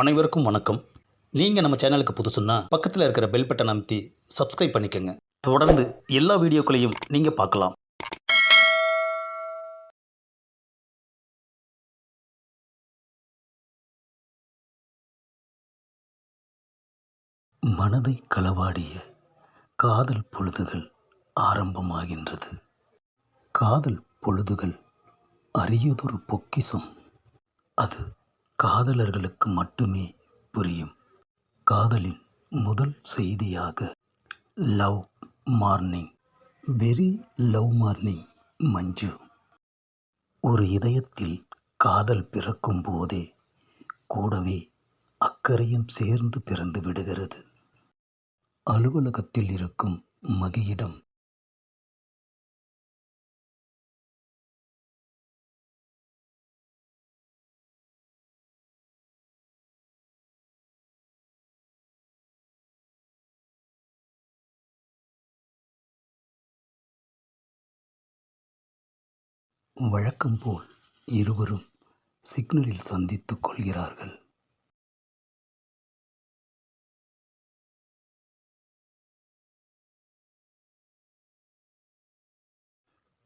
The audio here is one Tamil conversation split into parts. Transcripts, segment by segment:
அனைவருக்கும் வணக்கம். நீங்கள் நம்ம சேனலுக்கு புதுசுன்னா பக்கத்தில் இருக்கிற பெல் பட்டன் அமைத்தி சப்ஸ்கிரைப் பண்ணிக்கோங்க. தொடர்ந்து எல்லா வீடியோக்களையும் நீங்கள் பார்க்கலாம். மனதை களவாடிய காதல் பொழுதுகள் ஆரம்பமாகின்றது. காதல் பொழுதுகள் அரியதொரு பொக்கிஷம் அது காதலர்களுக்கு மட்டுமே புரியும். காதலின் முதல் செய்தியாக love morning. Very love morning Manju. ஒரு இதயத்தில் காதல் பிறக்கும் போதே கூடவே அக்கறையும் சேர்ந்து பிறந்து விடுகிறது. அலுவலகத்தில் இருக்கும் மகியிடம் வழக்கம் போல் இருவரும் சிக்னலில் சந்தித்துக் கொள்கிறார்கள்.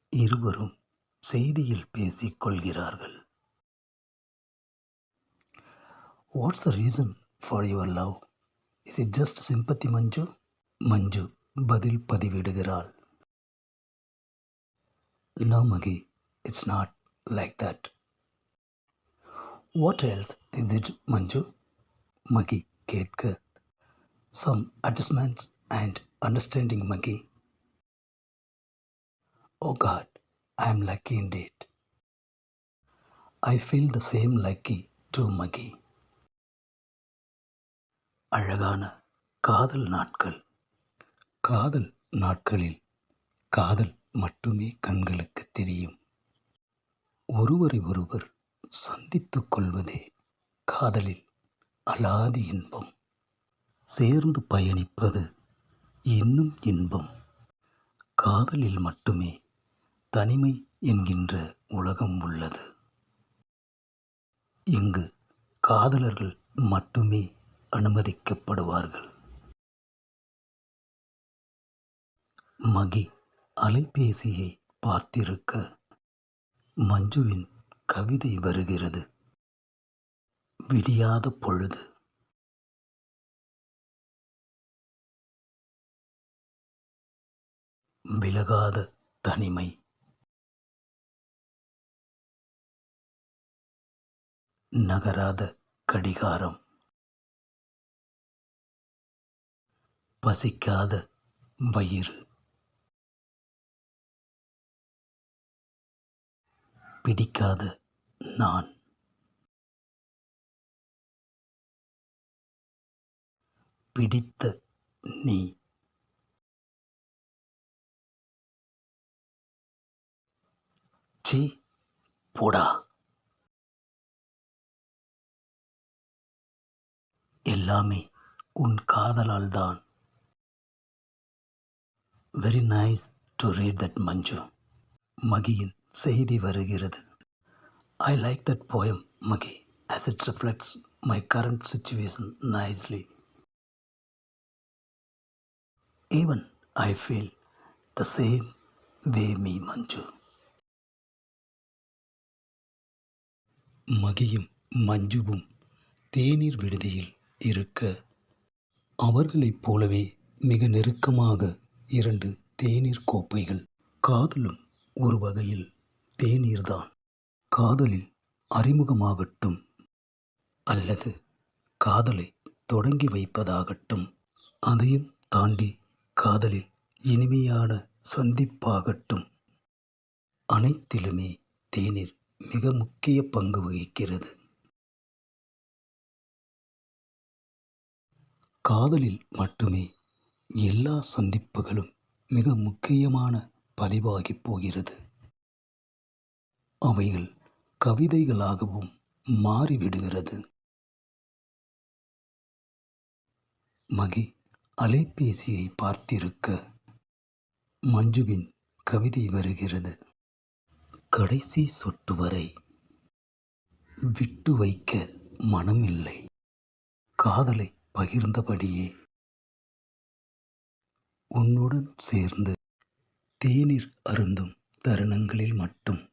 இருவரும் செய்தியில் பேசிக் கொள்கிறார்கள். What's the reason for your love is it just sympathy Manju Manju பதில் பதிவிடுகிறாள். No Mahi it's not like that what else is it Manju Mahi கேட்க some adjustments and understanding Mahi Oh God, I am lucky indeed. I feel the same lucky too, Maggie. அழகான காதல் நாட்கள் காதல் நாட்களில் காதல் மட்டுமே கண்களுக்கு தெரியும் ஒருவரை ஒருவர் சந்தித்து கொள்வதே காதலில் அலாதி இன்பம். சேர்ந்து பயணிப்பது இன்னும் இன்பம். காதலில் மட்டுமே தனிமை என்கின்ற உலகம் உள்ளது. இங்கு காதலர்கள் மட்டுமே அனுமதிக்கப்படுவார்கள். மகி அலைபேசியை பார்த்திருக்க மஞ்சுவின் கவிதை வருகிறது. விடியாத பொழுது. விலகாத தனிமை. நகராத கடிகாரம். பசிக்காத வயிறு. பிடிக்காத நான். பிடித்த நீ. சீ போடா. எல்லாமே உன் காதலால் தான் very nice to read that Manju. மகியின் செய்தி வருகிறது. I like that poem Mahi as it reflects my current situation nicely even I feel the same way me Manju மகியும் மஞ்சுவும் தேநீர் விடுதியில் இருக்க அவர்களைப் போலவே மிக நெருக்கமாக இரண்டு தேநீர் கோப்பைகள் காதலும் ஒரு வகையில் தேநீர்தான். காதலில் அறிமுகமாகட்டும் அல்லது காதலை தொடங்கி வைப்பதாகட்டும் அதையும் தாண்டி காதலில் இனிமையான சந்திப்பாகட்டும். அனைத்திலுமே தேநீர் மிக முக்கிய பங்கு வகிக்கிறது. காதலில் மட்டுமே எல்லா சந்திப்புகளும் மிக முக்கியமான பதிவாகிப் போகிறது. அவைகள் கவிதைகளாகவும் மாறிவிடுகிறது. மகி அலைபேசியை பார்த்திருக்க மஞ்சுவின் கவிதை வருகிறது. கடைசி சொட்டு வரை விட்டு வைக்க மனமில்லை. காதலை பகிர்ந்தபடியே உன்னுடன் சேர்ந்து தேநீர் அருந்தும் தருணங்களில் மட்டும்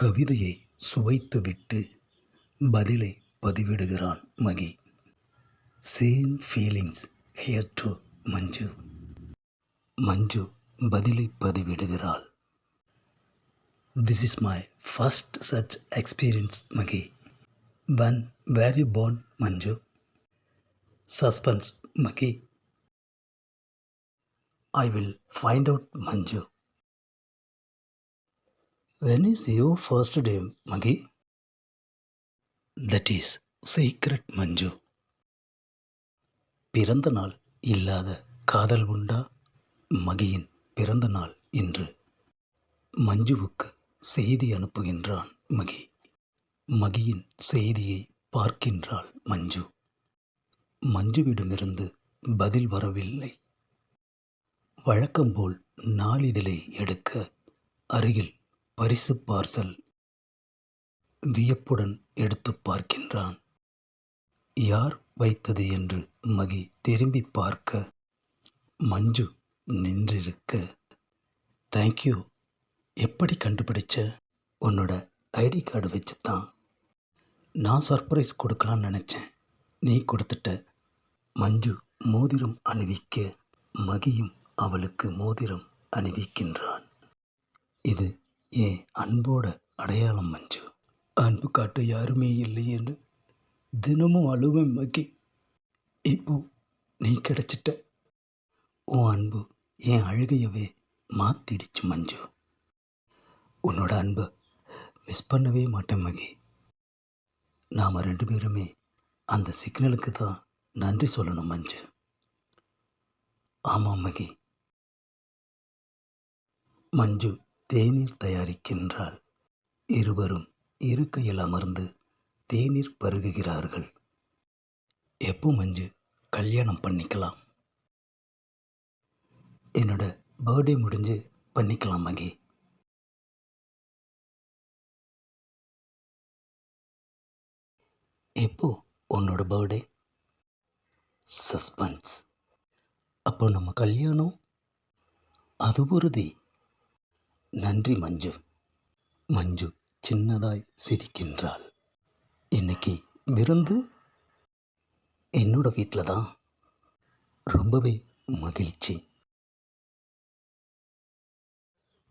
கவிதையை சுவைத்துவிட்டு பதிலை பதிவிடுகிறான் Mahi. Same feelings here to Manju. Manju பதிலை பதிவிடுகிறாள். This is my first such experience Mahi. When were you born Manju? Suspense Mahi. I will find out Manju. When is your first day Mahi that is secret Manju பிறந்த நாள் இல்லாத காதல் உண்டா? மகியின் பிறந்த நாள் இன்று. மஞ்சுவுக்கு செய்தி அனுப்புகின்றான் மகி. மகியின் செய்தியை பார்க்கின்றாள் மஞ்சு. மஞ்சுவிடமிருந்து பதில் வரவில்லை. வழக்கம்போல் நாளிதழை எடுக்க அருகில் பரிசு பார்சல் வியப்புடன் எடுத்து பார்க்கின்றான். யார் வைத்தது என்று மகி திரும்பி பார்க்க மஞ்சு நின்றிருக்க தேங்க்யூ எப்படி கண்டுபிடிச்ச? உன்னோட ஐடி கார்டு வச்சு தான் நான் சர்ப்ரைஸ் கொடுக்கலான்னு நினச்சேன். நீ கொடுத்துட்ட. மஞ்சு மோதிரம் அணிவிக்க மகியும் அவளுக்கு மோதிரம் அணிவிக்கின்றான். இது என் அன்போட அடையாளம் மஞ்சு? அன்பு காட்ட யாருமே இல்லை என்று தினமும் அழுவேன் மகி. இப்போ நீ கிடைச்சிட்ட. உன் அன்பு என் அழுகையவே மாத்திடுச்சு மஞ்சு. உன்னோட அன்பை மிஸ் பண்ணவே மாட்டேன் மகி. நாம் ரெண்டு பேருமே அந்த சிக்னலுக்கு தான் நன்றி சொல்லணும் மஞ்சு. ஆமாம் மகி. மஞ்சு தேநீர் தயாரிக்கின்றாள். இருவரும் இருக்கையில் அமர்ந்து தேநீர் பருகுகிறார்கள். எப்போ மஞ்சு? கல்யாணம் பண்ணிக்கலாம். என்னோட பர்த்டே முடிஞ்சு பண்ணிக்கலாம் மகி. எப்போ உன்னோட பர்த்டே? சஸ்பென்ஸ். அப்போ நம்ம கல்யாணம்? அது உறுதி நன்றி மஞ்சு. மஞ்சு சின்னதாய் சிரிக்கின்றாள். இன்னைக்கு விருந்து? என்னோட வீட்டில் தான் ரொம்பவே மகிழ்ச்சி.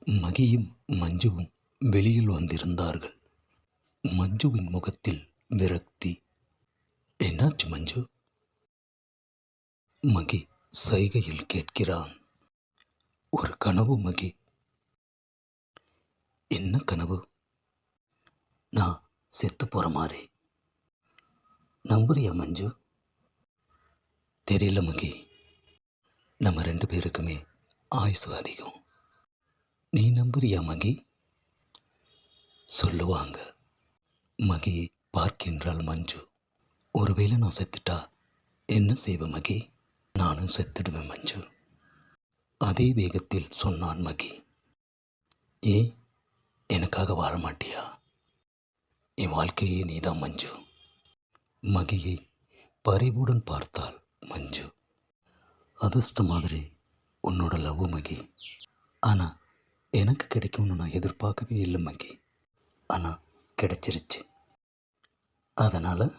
மகியும் மஞ்சுவும் வெளியில் வந்திருந்தார்கள். மஞ்சுவின் முகத்தில் விரக்தி. என்னாச்சு மஞ்சு? மகி சைகையில் கேட்கிறான். ஒரு கனவு மகி. என்ன கனவு? நான் செத்து போகிற மாதிரி. நம்புறியா மஞ்சு? தெரியல மகி. நம்ம ரெண்டு பேருக்குமே ஆயுசு அதிகம். நீ நம்புறியா மகி? சொல்லுவாங்க. மகியை பார்க்கின்றாள் மஞ்சு. ஒருவேளை நான் செத்துட்டா என்ன செய்வேன் மகி? நானும் செத்துடுவேன் மஞ்சு. அதே வேகத்தில் சொன்னான் மகி. ஏன் எனக்காக வாழ மாட்டியா என் வாழ்க்கையே நீதான் மஞ்சு. மகியை பரிவுடன் பார்த்தால் மஞ்சு. அதிர்ஷ்ட மாதிரி உன்னோட லவ் மகி. ஆனால் எனக்கு கிடைக்கும்னு நான் எதிர்பார்க்கவே இல்லை மகி. ஆனால் கிடைச்சிருச்சு. அதனால்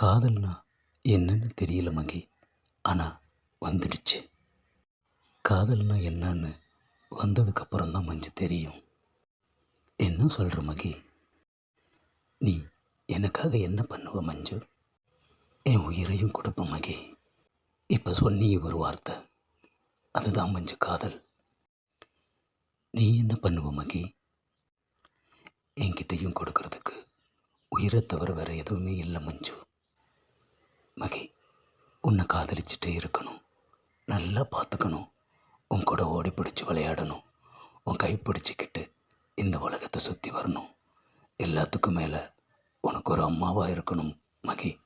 காதல்னா என்னன்னு தெரியல மகி. ஆனால் வந்துடுச்சு. காதல்னா என்னன்னு வந்ததுக்கப்புறம் தான் மஞ்சு தெரியும். என்ன சொல்கிற மகி? நீ எனக்காக என்ன பண்ணுவ மஞ்சு? என் உயிரையும் கொடுப்ப மகி. இப்போ சொன்னி ஒரு வார்த்தை. அதுதான் மஞ்சு காதல். நீ என்ன பண்ணுவ மகி? என்கிட்டையும் கொடுக்கறதுக்கு உயிரை தவிர வேறு எதுவுமே இல்லை மஞ்சு. மகி உன்னை காதலிச்சுட்டே இருக்கணும். நல்லா பார்த்துக்கணும் உன் கூட ஓடி பிடிச்சி விளையாடணும். உன் கை பிடிச்சிக்கிட்டு இந்த உலகத்தை சுற்றி வரணும். எல்லாத்துக்கும் மேலே உனக்கு ஒரு அம்மாவாக இருக்கணும் மகி.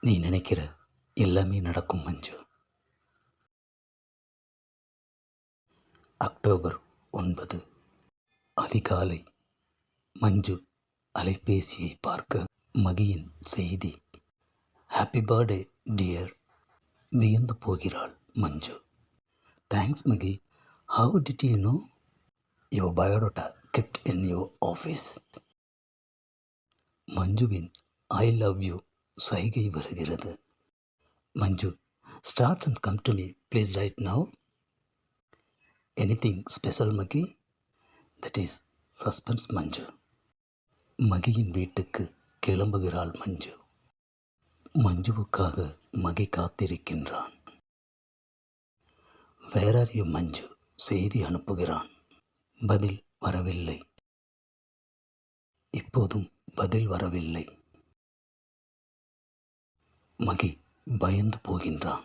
நீ நினைக்கிற எல்லாமே நடக்கும் மஞ்சு. அக்டோபர் ஒன்பது. அதிகாலை. மஞ்சு அலைபேசியை பார்க்க மகியின் செய்தி. ஹாப்பி பர்த்டே டியர் வியந்து போகிறாள் Manju. Thanks Mahi. How did you know your biodata kept in your office மஞ்சுவின் I love you சைகை வருகிறது Manju starts and come to me please right now anything special Mahi that is suspense Manju மகியின் வீட்டுக்கு கிளம்புகிறாள் மஞ்சு. மஞ்சுவுக்காக மகி காத்திருக்கின்றான். வேற யூ மஞ்சு? செய்தி அனுப்புகிறான். பதில் வரவில்லை. இப்போதும் பதில் வரவில்லை. மகி பயந்து போகின்றான்.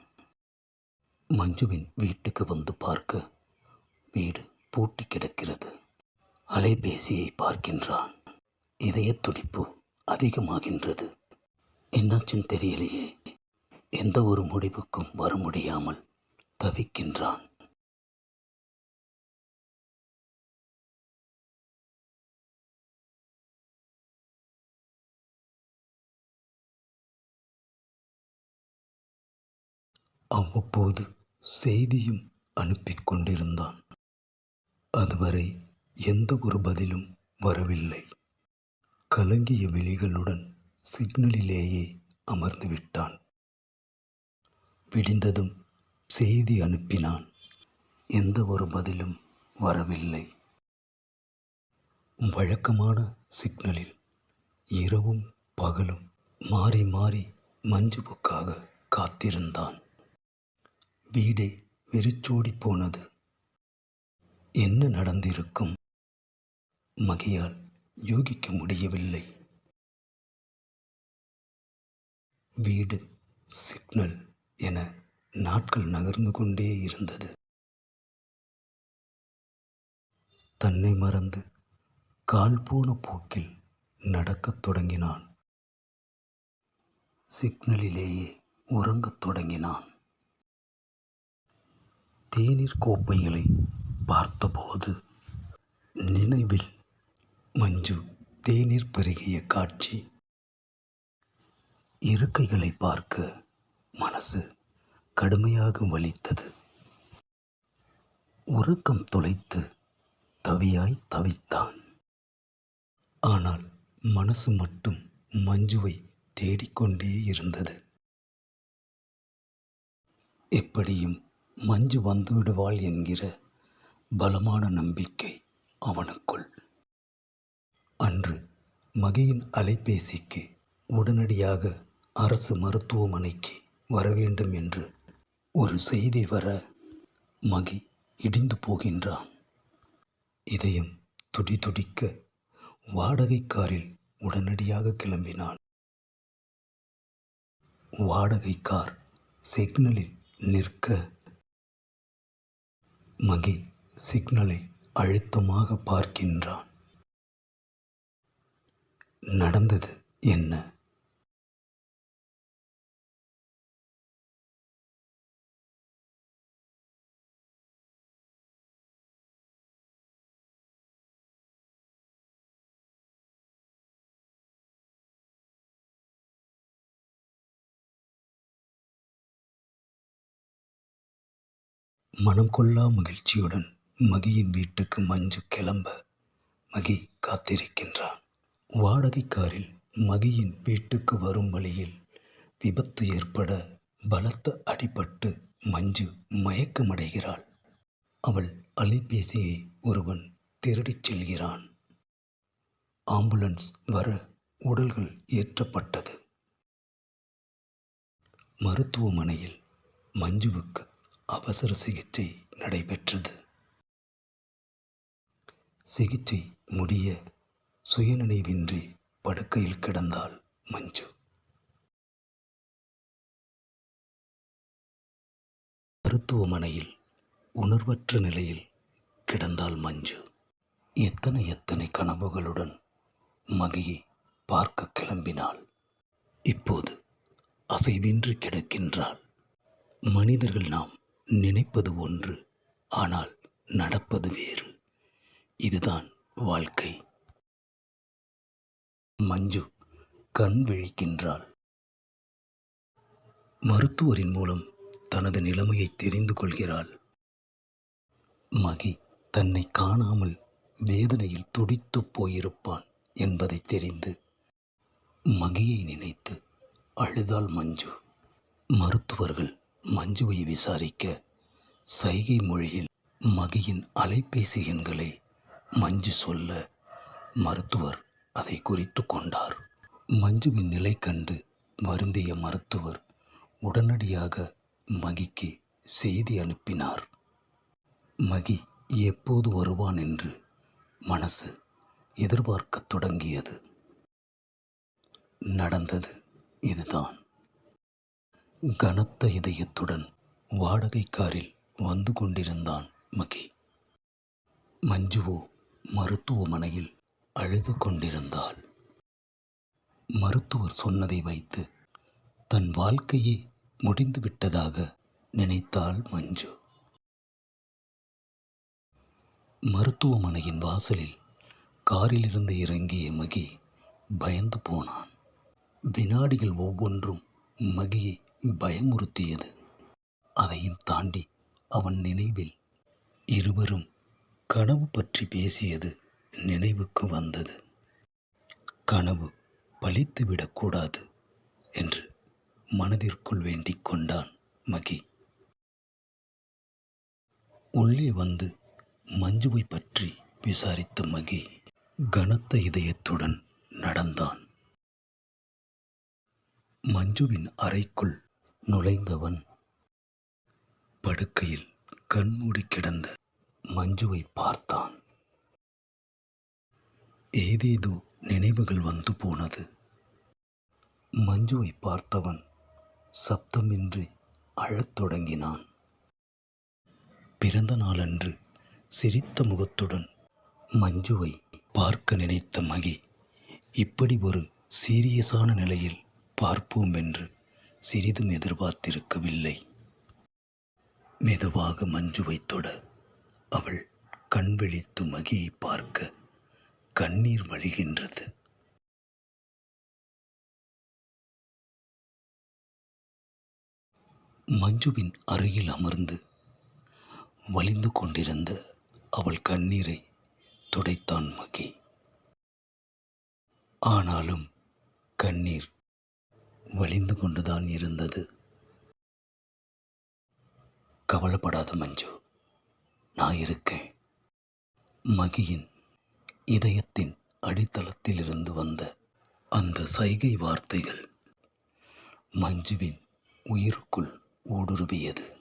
மஞ்சுவின் வீட்டுக்கு வந்து பார்க்க வீடு பூட்டி கிடக்கிறது. அலைபேசியை பார்க்கின்றான். இதய துடிப்பு அதிகமாகின்றது. என்னாச்சும் தெரியலையே. எந்த ஒரு முடிவுக்கும் வர முடியாமல் தவிக்கின்றான். அவ்வப்போது செய்தியும் அனுப்பிக் கொண்டிருந்தான். அதுவரை எந்த ஒரு பதிலும் வரவில்லை. கலங்கிய விழிகளுடன் சிக்னலிலேயே அமர்ந்து விட்டான். விடிந்ததும் செய்தி அனுப்பினான். எந்த ஒரு பதிலும் வரவில்லை. வழக்கமான சிக்னலில் இரவும் பகலும் மாறி மாறி மஞ்சுவுக்காக காத்திருந்தான். வீடே வெறிச்சோடி போனது. என்ன நடந்திருக்கும்? மகியால் யூகிக்க முடியவில்லை. வீடு சிக்னல் என நாட்கள் நகர்ந்து கொண்டே இருந்தது. தன்னை மறந்து கால் போன போக்கில் நடக்கத் தொடங்கினான். சிக்னலிலேயே உறங்கத் தொடங்கினான். தேநீர் கோப்பைகளை பார்த்தபோது நினைவில் மஞ்சு தேநீர் பெருகிய காட்சி. இருக்கைகளை பார்க்க மனசு கடுமையாக வலித்தது. உறக்கம் தொலைத்து தவியாய் தவித்தான். ஆனால் மனசு மட்டும் மஞ்சுவை தேடிக்கொண்டே இருந்தது. எப்படியும் மஞ்சு வந்து விடுவாள் என்கிற பலமான நம்பிக்கை அவனுக்குள். அன்று மகியின் அலைபேசிக்கு உடனடியாக அரசு மருத்துவமனைக்கு வர வேண்டும் என்று ஒரு செய்தி வர மகி இடிந்து போகின்றான். இதயம் துடி துடிக்க வாடகை காரில் உடனடியாக கிளம்பினான் வாடகை கார் சிக்னலில் நிற்க மகி சிக்னலை அழுத்தமாக பார்க்கின்றான். நடந்தது என்ன? மனம் கொள்ளா மகிழ்ச்சியுடன் மகியின் வீட்டுக்கு மஞ்சு கிளம்ப மகி காத்திருக்கின்றான். வாடகை காரில் மகியின் வீட்டுக்கு வரும் வழியில் விபத்து ஏற்பட பலத்த அடிபட்டு மஞ்சு மயக்கமடைகிறாள். அவள் அலைபேசியை ஒருவன் திருடிச் செல்கிறான். ஆம்புலன்ஸ் வர உடல்கள் ஏற்றப்பட்டது. மருத்துவமனையில் மஞ்சுவுக்கு அவசர சிகிச்சை நடைபெற்றது. சிகிச்சை முடிய சுயநினைவின்றி படுக்கையில் கிடந்தாள் மஞ்சு. மருத்துவமனையில் உணர்வற்ற நிலையில் கிடந்தாள் மஞ்சு. எத்தனை எத்தனை கனவுகளுடன் மகியை பார்க்க கிளம்பினாள். இப்போது அசைவின்றி கிடக்கின்றாள். மனிதர்கள் நாம் நினைப்பது ஒன்று ஆனால் நடப்பது வேறு. இதுதான் வாழ்க்கை. மஞ்சு கண் விழிக்கின்றாள். மருத்துவரின் மூலம் தனது நிலைமையை தெரிந்து கொள்கிறாள். மகி தன்னை காணாமல் வேதனையில் துடித்துப் போயிருப்பான் என்பதை தெரிந்து மகியை நினைத்து அழுதாள் மஞ்சு. மருத்துவர்கள் மஞ்சுவை விசாரிக்க சைகை மொழியில் மகியின் அலைபேசி எண்களை மஞ்சு சொல்ல மருத்துவர் அதை குறித்து கொண்டார். மஞ்சுவின் நிலை கண்டு வருந்திய மருத்துவர் உடனடியாக மகிக்கு செய்தி அனுப்பினார். மகி எப்போது வருவான் என்று மனசு எதிர்பார்க்கத் தொடங்கியது. நடந்தது இதுதான். கனத்த இதயத்துடன் வாடகை காரில் வந்து கொண்டிருந்தான் மகி. மஞ்சுவோ மருத்துவமனையில் அழுது கொண்டிருந்தாள். மருத்துவர் சொன்னதை வைத்து தன் வாழ்க்கையே முடிந்து விட்டதாக நினைத்தாள் மஞ்சு. மருத்துவமனையின் வாசலில் காரிலிருந்து இறங்கிய மகி பயந்து போனான். வினாடிகள் ஒவ்வொன்றும் மகியை பயமுறுத்தியது. அதையும் தாண்டி அவன் நினைவில் இருவரும் கனவு பற்றி பேசியது நினைவுக்கு வந்தது. கனவு பழித்துவிடக்கூடாது என்று மனதிற்குள் வேண்டிக் கொண்டான் மகி. உள்ளே வந்து மஞ்சுவை பற்றி விசாரித்த மகி கனத்த இதயத்துடன் நடந்தான். மஞ்சுவின் அறைக்குள் நுழைந்தவன். படுக்கையில் கண்மூடி கிடந்த மஞ்சுவை பார்த்தான். ஏதேதோ நினைவுகள் வந்து போனது. மஞ்சுவை பார்த்தவன் சப்தமின்றி அழத் தொடங்கினான். பிறந்த நாளன்று சிரித்த முகத்துடன் மஞ்சுவை பார்க்க நினைத்த மகி இப்படி ஒரு சீரியஸான நிலையில் பார்ப்போம் என்று சிறிதும் எதிர்பார்த்திருக்கவில்லை. மெதுவாக மஞ்சுவை தொட அவள் கண் விழித்து மகியை பார்க்க கண்ணீர் வழிகின்றது. மஞ்சுவின் அருகில் அமர்ந்து வலிந்து கொண்டிருந்த அவள் கண்ணீரை துடைத்தான் மகி. ஆனாலும் கண்ணீர் வலிந்து கொண்டுதான் இருந்தது. கவலைப்படாத மஞ்சு நான் இருக்கேன். மகியின் இதயத்தின் அடித்தளத்திலிருந்து வந்த அந்த சைகை வார்த்தைகள் மஞ்சுவின் உயிருக்குள் ஊடுருவியது.